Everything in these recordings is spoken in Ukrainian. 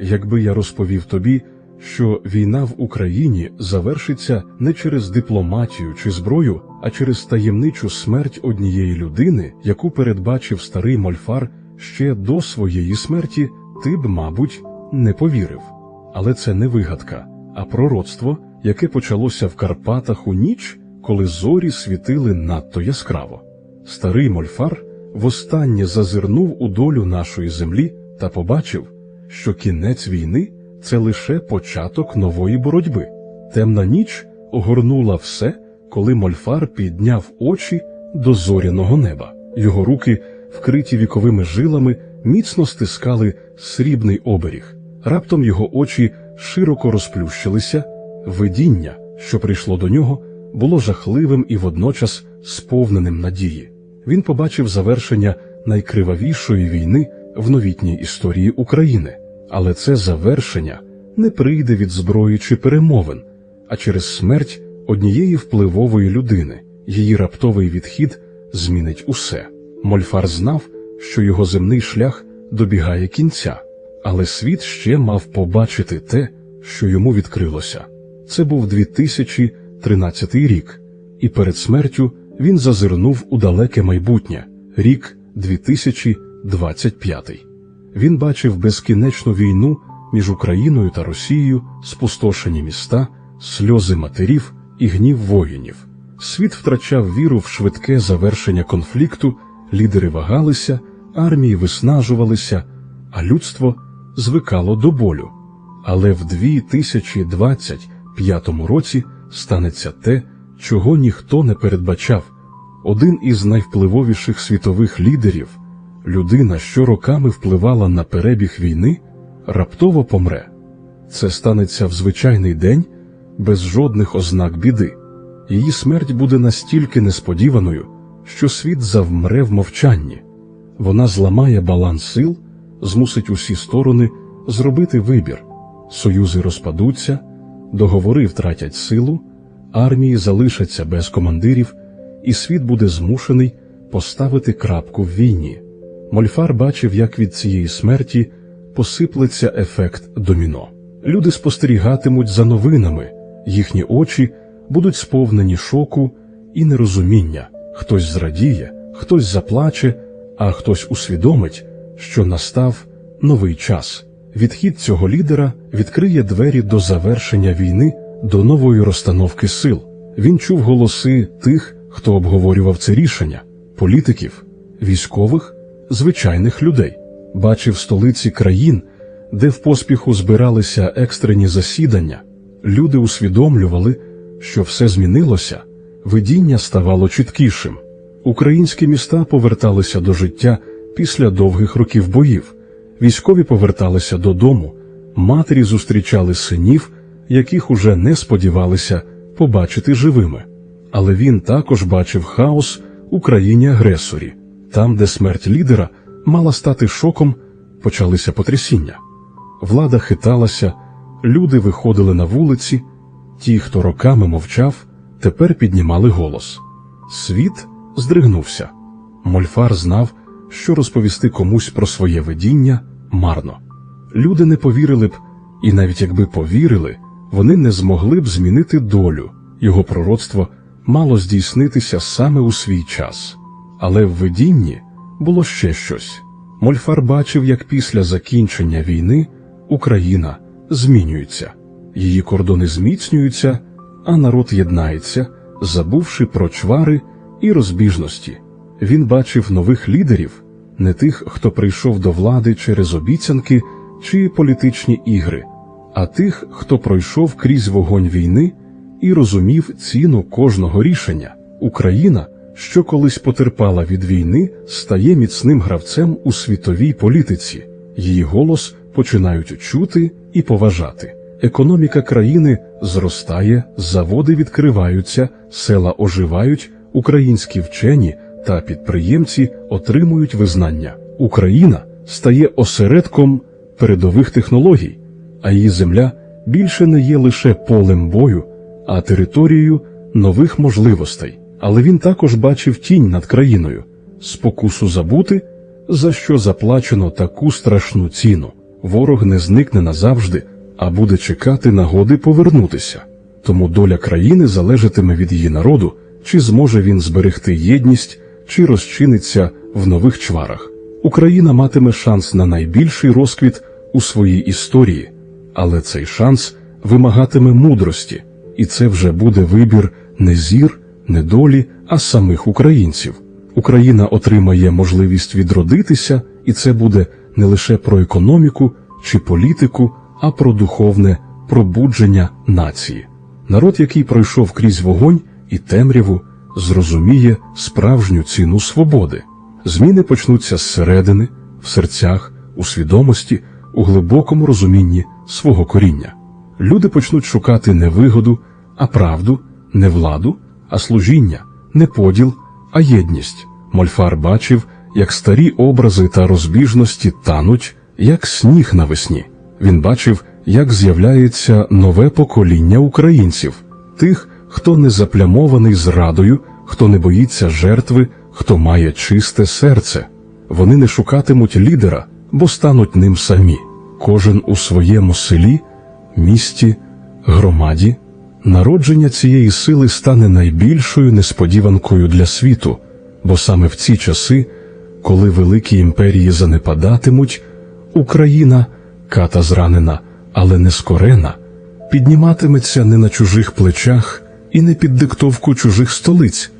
якби я розповів тобі, що війна в Україні завершиться не через дипломатію чи зброю, а через таємничу смерть однієї людини, яку передбачив старий мольфар ще до своєї смерті, ти б, мабуть, не повірив. Але це не вигадка, а пророцтво, яке почалося в Карпатах у ніч, коли зорі світили надто яскраво. Старий мольфар востаннє зазирнув у долю нашої землі та побачив, що кінець війни це лише початок нової боротьби. Темна ніч огорнула все, коли мольфар підняв очі до зоряного неба. Його руки, вкриті віковими жилами, міцно стискали срібний оберіг. Раптом його очі широко розплющилися. Видіння, що прийшло до нього, було жахливим і водночас сповненим надії. Він побачив завершення найкривавішої війни в новітній історії України, але це завершення не прийде від зброї чи перемовин, а через смерть однієї впливової людини. Її раптовий відхід змінить усе. Мольфар знав, що його земний шлях добігає кінця, але світ ще мав побачити те, що йому відкрилося. Це був 2013 рік, і перед смертю він зазирнув у далеке майбутнє, рік 2025. Він бачив безкінечну війну між Україною та Росією, спустошені міста, сльози матерів і гнів воїнів. Світ втрачав віру в швидке завершення конфлікту, лідери вагалися, армії виснажувалися, а людство звикало до болю. Але в 2025 році станеться те, чого ніхто не передбачав. Один із найвпливовіших світових лідерів, людина, що роками впливала на перебіг війни, раптово помре. Це станеться в звичайний день без жодних ознак біди. Її смерть буде настільки несподіваною, що світ завмре в мовчанні. Вона зламає баланс сил, змусить усі сторони зробити вибір. Союзи розпадуться, договори втратять силу, армії залишаться без командирів, і світ буде змушений поставити крапку в війні. Мольфар бачив, як від цієї смерті посиплеться ефект доміно. Люди спостерігатимуть за новинами, їхні очі будуть сповнені шоку і нерозуміння. Хтось зрадіє, хтось заплаче, а хтось усвідомить, що настав новий час. Відхід цього лідера відкриє двері до завершення війни, до нової розстановки сил. Він чув голоси тих, хто обговорював це рішення політиків, військових, звичайних людей, бачив столиці країн, де в поспіху збиралися екстрені засідання. Люди усвідомлювали, що все змінилося, видіння ставало чіткішим. Українські міста поверталися до життя після довгих років боїв. Військові поверталися додому, матері зустрічали синів, яких уже не сподівалися побачити живими. Але він також бачив хаос у країні агресорі, там, де смерть лідера мала стати шоком, почалися потрясіння. Влада хиталася, люди виходили на вулиці, ті, хто роками мовчав, тепер піднімали голос. Світ здригнувся. Мольфар знав, що розповісти комусь про своє видіння марно. Люди не повірили б, і навіть якби повірили, вони не змогли б змінити долю. Його пророцтво мало здійснитися саме у свій час. Але в видінні було ще щось. Мольфар бачив, як після закінчення війни Україна змінюється, її кордони зміцнюються, а народ єднається, забувши про чвари і розбіжності. Він бачив нових лідерів, не тих, хто прийшов до влади через обіцянки чи політичні ігри, а тих, хто пройшов крізь вогонь війни і розумів ціну кожного рішення. Україна, що колись потерпала від війни, стає міцним гравцем у світовій політиці. Її голос починають чути і поважати. Економіка країни зростає, заводи відкриваються, села оживають, українські вчені та підприємці отримують визнання. Україна стає осередком передових технологій, а її земля більше не є лише полем бою, а територією нових можливостей. Але він також бачив тінь над країною, спокусу забути, за що заплачено таку страшну ціну. Ворог не зникне назавжди, а буде чекати нагоди повернутися. Тому доля країни залежатиме від її народу, чи зможе він зберегти єдність, чи розчиниться в нових чварах. Україна матиме шанс на найбільший розквіт у своїй історії, але цей шанс вимагатиме мудрості, і це вже буде вибір не зір, не долі, а самих українців. Україна отримає можливість відродитися, і це буде не лише про економіку чи політику, а про духовне пробудження нації. Народ, який пройшов крізь вогонь і темряву, зрозуміє справжню ціну свободи. Зміни почнуться зсередини, в серцях, у свідомості, у глибокому розумінні свого коріння. Люди почнуть шукати не вигоду, а правду, не владу, а служіння, не поділ, а єдність. Мольфар бачив, як старі образи та розбіжності тануть, як сніг навесні. Він бачив, як з'являється нове покоління українців, тих, хто не заплямований зрадою, хто не боїться жертви, хто має чисте серце. Вони не шукатимуть лідера, бо стануть ним самі, кожен у своєму селі, місті, громаді. Народження цієї сили стане найбільшою несподіванкою для світу, бо саме в ці часи, коли великі імперії занепадатимуть, Україна, ката зранена, але не скорена, підніматиметься не на чужих плечах і не під диктовку чужих столиць,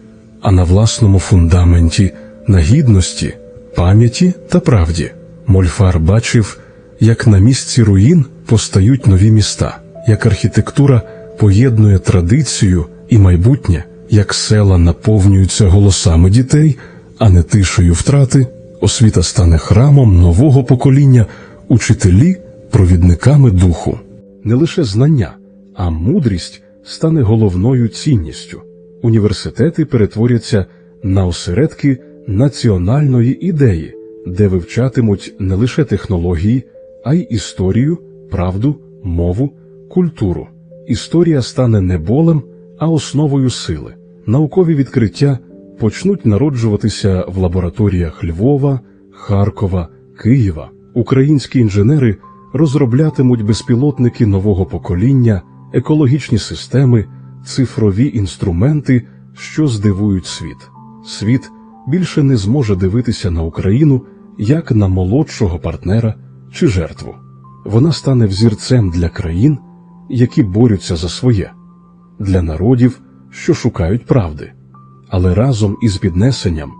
а на власному фундаменті, на гідності, пам'яті та правді. Мольфар бачив, як на місці руїн постають нові міста, як архітектура поєднує традицію і майбутнє, як села наповнюються голосами дітей, а не тишею втрати, освіта стане храмом нового покоління, учителі провідниками духу. Не лише знання, а мудрість стане головною цінністю. Університети перетворяться на осередки національної ідеї, де вивчатимуть не лише технології, а й історію, правду, мову, культуру. Історія стане не болем, а основою сили. Наукові відкриття почнуть народжуватися в лабораторіях Львова, Харкова, Києва. Українські інженери розроблятимуть безпілотники нового покоління, екологічні системи, цифрові інструменти, що здивують світ. Світ більше не зможе дивитися на Україну як на молодшого партнера чи жертву. Вона стане взірцем для країн, які борються за своє, для народів, що шукають правди. Але разом із піднесенням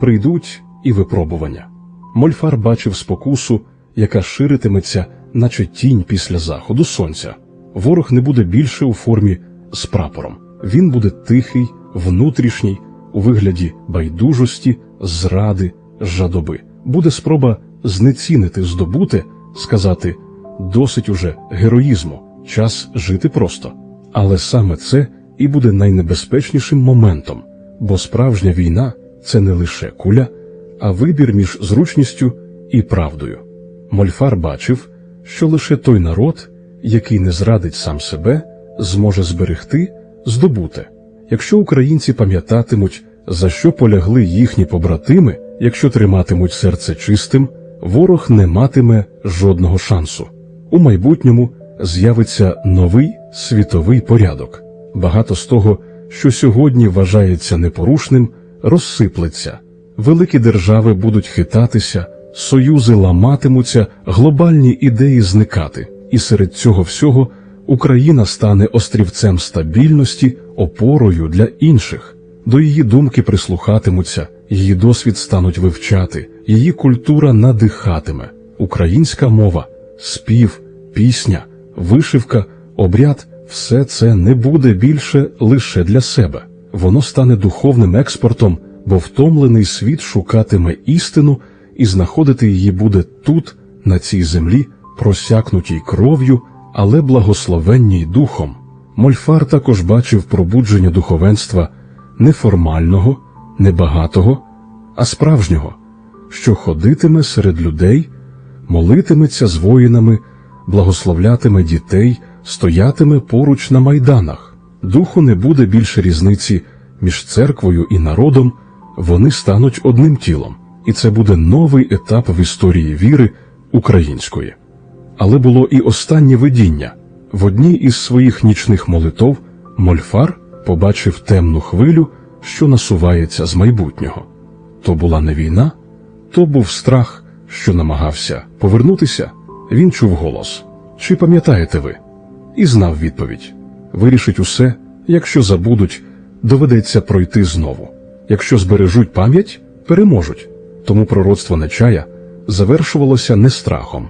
прийдуть і випробування. Мольфар бачив спокусу, яка ширитиметься, наче тінь після заходу сонця. Ворог не буде більше у формі з прапором. Він буде тихий, внутрішній, у вигляді байдужості, зради, жадоби. Буде спроба знецінити здобуте, сказати досить уже героїзму, час жити просто. Але саме це і буде найнебезпечнішим моментом, бо справжня війна це не лише куля, а вибір між зручністю і правдою. Мольфар бачив, що лише той народ, який не зрадить сам себе, зможе зберегти, здобути. Якщо українці пам'ятатимуть, за що полягли їхні побратими, якщо триматимуть серце чистим, ворог не матиме жодного шансу. У майбутньому з'явиться новий світовий порядок. Багато з того, що сьогодні вважається непорушним, розсиплеться. Великі держави будуть хитатися, союзи ламатимуться, глобальні ідеї зникати, і серед цього всього Україна стане острівцем стабільності, опорою для інших. До її думки прислухатимуться, її досвід стануть вивчати, її культура надихатиме, українська мова, спів, пісня, вишивка, обряд все це не буде більше лише для себе. Воно стане духовним експортом, бо втомлений світ шукатиме істину і знаходити її буде тут, на цій землі, просякнутій кров'ю, але благословенній духом. Мольфар також бачив пробудження духовенства неформального, небагатого, а справжнього, що ходитиме серед людей, молитиметься з воїнами, благословлятиме дітей, стоятиме поруч на майданах. Духу не буде більше різниці між церквою і народом, вони стануть одним тілом, і це буде новий етап в історії віри української. Але було і останнє видіння. В одній із своїх нічних молитов Мольфар побачив темну хвилю, що насувається з майбутнього. То була не війна, то був страх, що намагався повернутися. Він чув голос. Чи пам'ятаєте ви? І знав відповідь. Вирішить усе, якщо забудуть, доведеться пройти знову. Якщо збережуть пам'ять, переможуть. Тому пророцтво Нечая завершувалося не страхом,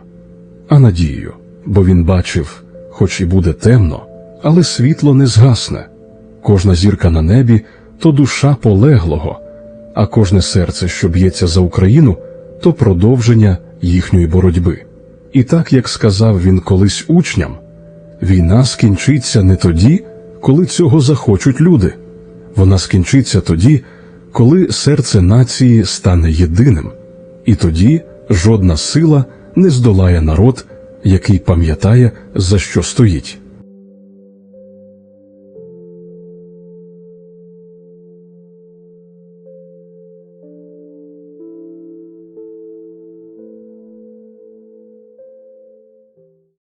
а надією, бо він бачив, хоч і буде темно, але світло не згасне. Кожна зірка на небі то душа полеглого, а кожне серце, що б'ється за Україну, то продовження їхньої боротьби. І так як сказав він колись учням, війна скінчиться не тоді, коли цього захочуть люди. Вона скінчиться тоді, коли серце нації стане єдиним, і тоді жодна сила не здолає народ, який пам'ятає, за що стоїть.